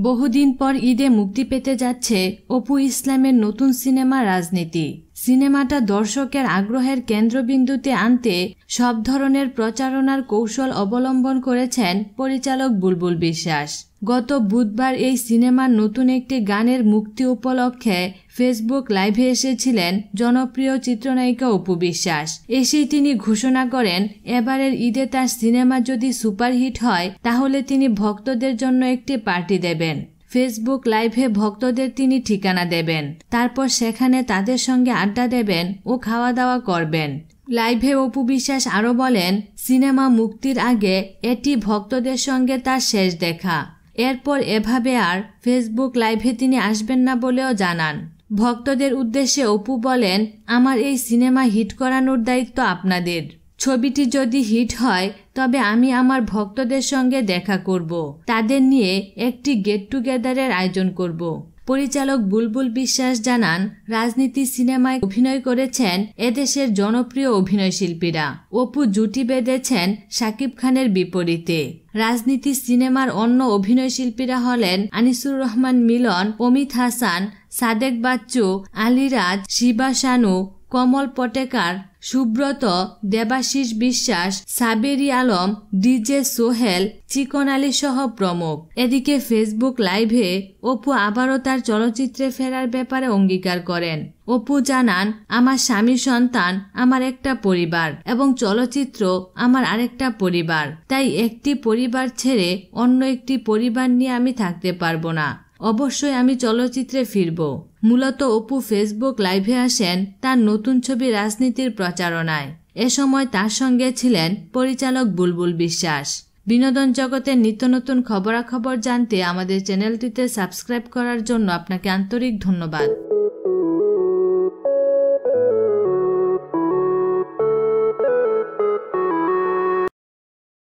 বহুদিন পর ঈদে মুক্তি পেতে যাচ্ছে অপু ইসলামের নতুন সিনেমা রাজনীতি। সিনেমাটা দর্শকের আগ্রহের কেন্দ্রবিন্দুতে আনতে সব ধরনের প্রচারণার কৌশল অবলম্বন করেছেন পরিচালক বুলবুল বিশ্বাস। গত বুধবার এই সিনেমার নতুন একটি গানের মুক্তি উপলক্ষে ফেসবুক লাইভে এসেছিলেন জনপ্রিয় চিত্রনায়িকা অপু বিশ্বাস। এসেই তিনি ঘোষণা করেন, এবারের ঈদে তার সিনেমা যদি সুপারহিট হয়, তাহলে তিনি ভক্তদের জন্য একটি পার্টি দেবেন। ফেসবুক লাইভে ভক্তদের তিনি ঠিকানা দেবেন। তারপর সেখানে তাদের সঙ্গে আড্ডা দেবেন ও খাওয়া দাওয়া করবেন। লাইভে অপু বিশ্বাস আরও বলেন, সিনেমা মুক্তির আগে এটি ভক্তদের সঙ্গে তার শেষ দেখা। এরপর এভাবে আর ফেসবুক লাইভে তিনি আসবেন না বলেও জানান। ভক্তদের উদ্দেশ্যে অপু বলেন, আমার এই সিনেমা হিট করানোর দায়িত্ব আপনাদের। ছবিটি যদি হিট হয়, তবে আমি আমার ভক্তদের সঙ্গে দেখা করব। তাদের নিয়ে একটি গেট টুগেদারের আয়োজন করব। পরিচালক বুলবুল বিশ্বাস জানান, রাজনীতি সিনেমায় অভিনয় করেছেন এদেশের জনপ্রিয় অভিনয় শিল্পীরা। অপু জুটি বেঁধেছেন শাকিব খানের বিপরীতে। রাজনীতি সিনেমার অন্য অভিনয় শিল্পীরা হলেন আনিসুর রহমান মিলন, অমিত হাসান, সাদেক বাচ্চু, আলিরাজ, শিবা শানু কমল পটেকার সুব্রত দেবাশিস বিশ্বাস, সাবেরি আলম, ডিজে সোহেল, চিকন আলী সহ প্রমুখ। এদিকে ফেসবুক লাইভে অপু আবারও তার চলচ্চিত্রে ফেরার ব্যাপারে অঙ্গীকার করেন। অপু জানান, আমার স্বামী সন্তান, আমার একটা পরিবার এবং চলচ্চিত্র আমার আরেকটা পরিবার। তাই একটি পরিবার ছেড়ে অন্য একটি পরিবার নিয়ে আমি থাকতে পারব না। অবশ্যই আমি চলচ্চিত্রে ফিরব। মূলত অপু ফেসবুক লাইভে আসেন তার নতুন ছবি রাজনীতির প্রচারণায়। এ সময় তার সঙ্গে ছিলেন পরিচালক বুলবুল বিশ্বাস। বিনোদন জগতের নিত্য নতুন খবরাখবর জানতে আমাদের চ্যানেলটিতে সাবস্ক্রাইব করার জন্য আপনাকে আন্তরিক ধন্যবাদ।